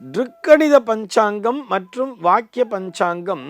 திருக்கணித பஞ்சாங்கம் மற்றும் வாக்கிய பஞ்சாங்கம்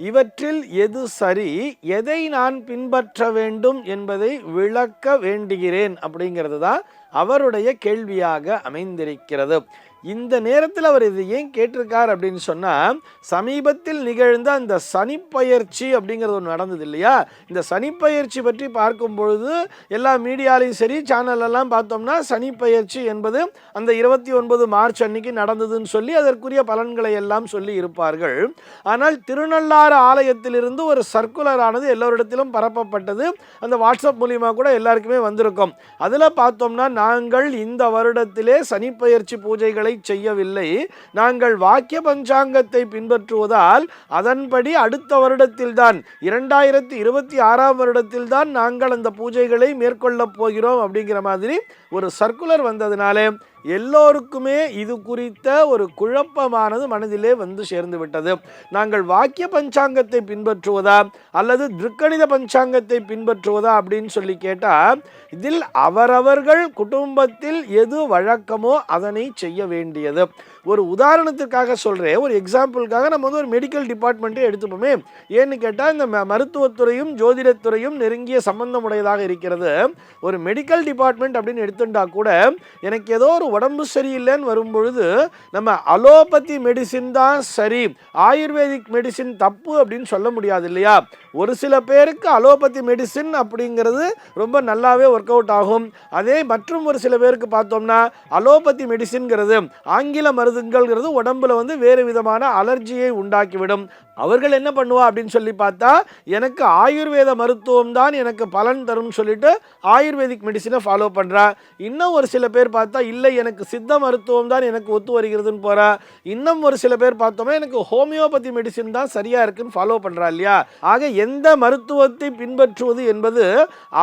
இவற்றில் எது சரி எதை நான் பின்பற்ற வேண்டும் என்பதை விளக்க வேண்டுகிறேன் அப்படிங்கிறது தான் அவருடைய கேள்வியாக அமைந்திருக்கிறது. இந்த நேரத்தில் அவர் இது ஏன் கேட்டிருக்கார் அப்படின்னு சொன்னால் சமீபத்தில் நிகழ்ந்த அந்த சனிப்பயிற்சி அப்படிங்கிறது ஒன்று நடந்தது இல்லையா? இந்த சனிப்பயிற்சி பற்றி பார்க்கும் பொழுது எல்லா மீடியாலையும் சரி சேனலெல்லாம் பார்த்தோம்னா சனிப்பயிற்சி என்பது அந்த இருபத்தி ஒன்பது மார்ச் அன்னைக்கு நடந்ததுன்னு சொல்லி அதற்குரிய பலன்களை எல்லாம் சொல்லி இருப்பார்கள். ஆனால் திருநள்ளாறு ஆலயத்திலிருந்து ஒரு சர்க்குலர் ஆனது எல்லோரிடத்திலும் பரப்பப்பட்டது. அந்த வாட்ஸ்அப் மூலியமாக கூட எல்லாருக்குமே வந்திருக்கும். அதில் பார்த்தோம்னா நாங்கள் இந்த வருடத்திலே சனிப்பயிற்சி பூஜைகளை செய்யவில்லை. நாங்கள் வாக்கிய பஞ்சாங்கத்தை பின்பற்றுவதால் அதன்படி அடுத்த வருடத்தில்தான் இரண்டாயிரத்தி இருபத்தி ஆறாம் வருடத்தில்தான் நாங்கள் அந்த பூஜைகளை மேற்கொள்ளப் போகிறோம் அப்படிங்கிற மாதிரி ஒரு சர்க்குலர் வந்ததுனாலே எல்லோருக்குமே இது குறித்த ஒரு குழப்பமானது மனதிலே வந்து சேர்ந்து விட்டது நாங்கள் வாக்கிய பஞ்சாங்கத்தை பின்பற்றுவதா அல்லது திருக்கணித பஞ்சாங்கத்தை பின்பற்றுவதா அப்படின்னு சொல்லி கேட்டால் இதில் அவரவர்கள் குடும்பத்தில் எது வழக்கமோ அதனை செய்ய வேண்டியது. ஒரு உதாரணத்துக்காக சொல்கிறேன் ஒரு எக்ஸாம்பிளுக்காக நம்ம வந்து ஒரு மெடிக்கல் டிபார்ட்மெண்ட்டே எடுத்துப்போமே. ஏன்னு கேட்டால் இந்த ம- மருத்துவத்துறையும் ஜோதிடத்துறையும் நெருங்கிய சம்பந்தம் உடையதாக இருக்கிறது. ஒரு மெடிக்கல் டிபார்ட்மெண்ட் அப்படின்னு எடுத்துட்டா கூட எனக்கு ஏதோ ஒரு உடம்பு சரியில்லைன்னு வரும்பொழுது நம்ம அலோபதி மெடிசின் தான் சரி. ஆயுர்வேதிக் மெடிசின் தப்பு அப்படின்னு சொல்ல முடியாது இல்லையா? ஒரு சில பேருக்கு அலோபதி மெடிசின் அப்படிங்கிறது ரொம்ப நல்லாவே ஒர்க் அவுட் ஆகும். அதே மற்றும் ஒரு சில பேருக்கு பார்த்தோம்னா அலோபதி மெடிசின்ங்கிறது ஆங்கில மருந்துங்கள்ங்கிறது உடம்புல வந்து வேறு விதமான அலர்ஜியை உண்டாக்கிவிடும். அவர்கள் என்ன பண்ணுவா அப்படின்னு சொல்லி பார்த்தா எனக்கு ஆயுர்வேத மருத்துவம் தான் எனக்கு பலன் தரும்னு சொல்லிட்டு ஆயுர்வேதிக் மெடிசினை ஃபாலோ பண்ணுறா இன்னும் ஒரு சில பேர் பார்த்தா இல்லை எனக்கு சித்த மருத்துவம் தான் எனக்கு ஒத்து வருகிறதுன்னு போகிறா இன்னும் ஒரு சில பேர் பார்த்தோம்னா எனக்கு ஹோமியோபதி மெடிசின் தான் சரியாக இருக்குன்னு ஃபாலோ பண்ணுறா இல்லையா? ஆக எந்த மருத்துவத்தை பின்பற்றுவது என்பது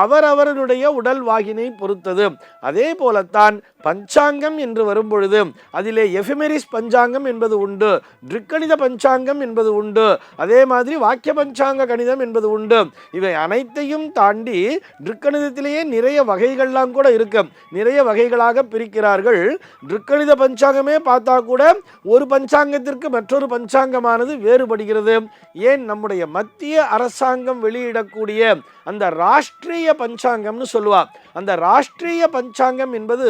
அவரவர்களுடைய உடல் வாகினை பொறுத்தது. அதே போலத்தான் பஞ்சாங்கம் என்று வரும்பொழுது அதிலே எஃபிமெரிஸ் பஞ்சாங்கம் என்பது உண்டு திருக்கணித பஞ்சாங்கம் என்பது உண்டு அதே மாதிரி வாக்கிய பஞ்சாங்க கணிதம் என்பது உண்டு. இவை அனைத்தையும் தாண்டி திருக்கணிதத்திலேயே நிறைய வகைகள்லாம் கூட இருக்கு. நிறைய வகைகளாக பிரிக்கிறார்கள். திருக்கணித பஞ்சாங்கமே பார்த்தா கூட ஒரு பஞ்சாங்கத்திற்கு மற்றொரு பஞ்சாங்கமானது வேறுபடுகிறது. ஏன்? நம்முடைய மத்திய அரசாங்கம் வெளியிடக்கூடிய அந்த ராஷ்ட்ரிய பஞ்சாங்கம்னு சொல்லுவார் அந்த ராஷ்டிரிய பஞ்சாங்கம் என்பது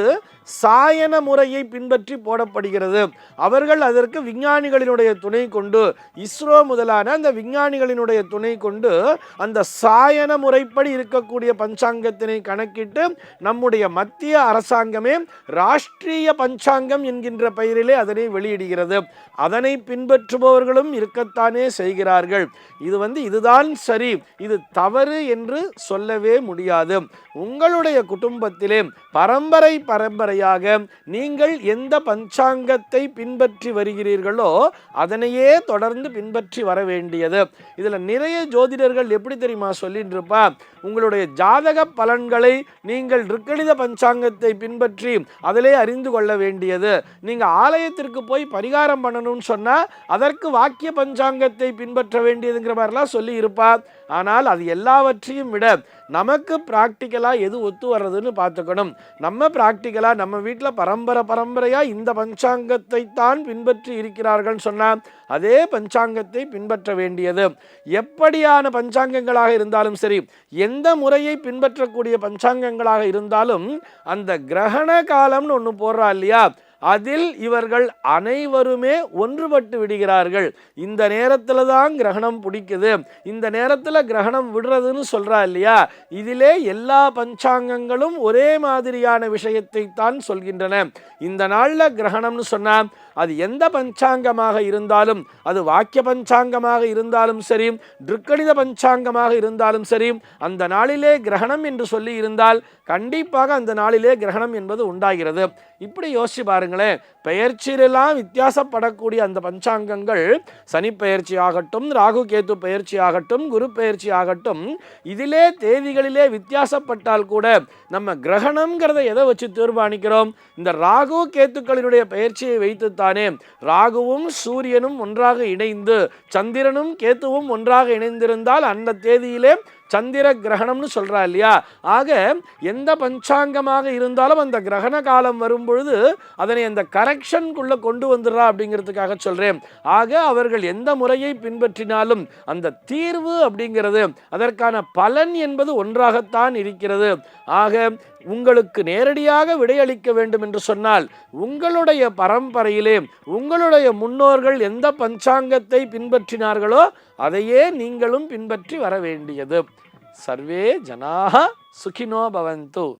சாயன முறையை பின்பற்றி போடப்படுகிறது. அவர்கள் அதற்கு விஞ்ஞானிகளினுடைய துணை கொண்டு இஸ்ரோ முதலான அந்த விஞ்ஞானிகளினுடைய துணை கொண்டு அந்த சாயன முறைப்படி இருக்கக்கூடிய பஞ்சாங்கத்தினை கணக்கிட்டு நம்முடைய மத்திய அரசாங்கமே ராஷ்ட்ரிய பஞ்சாங்கம் என்கின்ற பெயரிலே அதனை வெளியிடுகிறது. அதனை பின்பற்றுபவர்களும் இருக்கத்தானே செய்கிறார்கள். இது வந்து இதுதான் சரி. இது தவறு என்று என்று சொல்லவே முடியாது. உங்களுடைய குடும்பத்திலே பரம்பரை பரம்பரையாக நீங்கள் எந்த பஞ்சாங்கத்தை பின்பற்றி வருகிறீர்களோ அதனையே தொடர்ந்து பின்பற்றி வர வேண்டியது. இதில் நிறைய ஜோதிடர்கள் எப்படி தெரியுமா சொல்லிட்டு இருப்பா? உங்களுடைய ஜாதக பலன்களை நீங்கள் ருக்கணித பஞ்சாங்கத்தை பின்பற்றி அதிலே அறிந்து கொள்ள வேண்டியது. நீங்கள் ஆலயத்திற்கு போய் பரிகாரம் பண்ணணும்னு சொன்னால் அதற்கு வாக்கிய பஞ்சாங்கத்தை பின்பற்ற வேண்டியதுங்கிற மாதிரிலாம் சொல்லி இருப்பார் ஆனால் அது எல்லாவற்றையும் விட நமக்கு ப்ராக்டிக்கலாக எது ஒத்து வர்றதுன்னு பார்த்துக்கணும். நம்ம ப்ராக்டிக்கலாக நம்ம வீட்டில் பரம்பரை பரம்பரையாக இந்த பஞ்சாங்கத்தை தான் பின்பற்றி இருக்கிறார்கள் சொன்னால் அதே பஞ்சாங்கத்தை பின்பற்ற வேண்டியது. எப்படியான பஞ்சாங்கங்களாக இருந்தாலும் சரி எந்த முறையை பின்பற்றக்கூடிய பஞ்சாங்கங்களாக இருந்தாலும் அந்த கிரகண காலம்னு ஒன்று போடுறா இல்லையா? அதில் இவர்கள் அனைவருமே ஒன்றுபட்டு விடுகிறார்கள். இந்த நேரத்தில் தான் கிரகணம் பிடிக்குது. இந்த நேரத்தில் கிரகணம் விடுறதுன்னு சொல்கிறா இல்லையா? இதிலே எல்லா பஞ்சாங்கங்களும் ஒரே மாதிரியான விஷயத்தை தான் சொல்கின்றன. இந்த நாளில் கிரகணம்னு சொன்னால் அது எந்த பஞ்சாங்கமாக இருந்தாலும் அது வாக்கிய பஞ்சாங்கமாக இருந்தாலும் சரி திருக்கணித பஞ்சாங்கமாக இருந்தாலும் சரி அந்த நாளிலே கிரகணம் என்று சொல்லி இருந்தால் கண்டிப்பாக அந்த நாளிலே கிரகணம் என்பது உண்டாகிறது. இப்படி யோசிச்சு பாருங்களேன் பெயர்ச்சியிலெல்லாம் வித்தியாசப்படக்கூடிய அந்த பஞ்சாங்கங்கள் சனி பெயர்ச்சி ஆகட்டும் ராகு கேத்து பெயர்ச்சி ஆகட்டும் குரு பெயர்ச்சி ஆகட்டும் இதிலே தேதிகளிலே வித்தியாசப்பட்டால் கூட நம்ம கிரகணம்ங்கிறத எதை வச்சு தீர்மானிக்கிறோம்? இந்த ராகு கேத்துக்களினுடைய பெயர்ச்சியை பார்த்தானே ராகுவும் சூரியனும் ஒன்றாக இணைந்து சந்திரனும் கேத்துவும் ஒன்றாக இணைந்திருந்தால் அந்த தேதியிலே சந்திர கிரகணம்னு சொல்கிறா இல்லையா? ஆக எந்த பஞ்சாங்கமாக இருந்தாலும் அந்த கிரகண காலம் வரும் பொழுது அதனை அந்த கரெக்ஷனுக்குள்ளே கொண்டு வந்துடுறா அப்படிங்கிறதுக்காக சொல்கிறேன் ஆக அவர்கள் எந்த முறையை பின்பற்றினாலும் அந்த தீர்வு அப்படிங்கிறது அதற்கான பலன் என்பது ஒன்றாகத்தான் இருக்கிறது. ஆக உங்களுக்கு நேரடியாக விடையளிக்க வேண்டும் என்று சொன்னால் உங்களுடைய பரம்பரையிலே உங்களுடைய முன்னோர்கள் எந்த பஞ்சாங்கத்தை பின்பற்றினார்களோ அதையே நீங்களும் பின்பற்றி வர வேண்டியது. சர்வே ஜனாக சுகினோ பவந்து.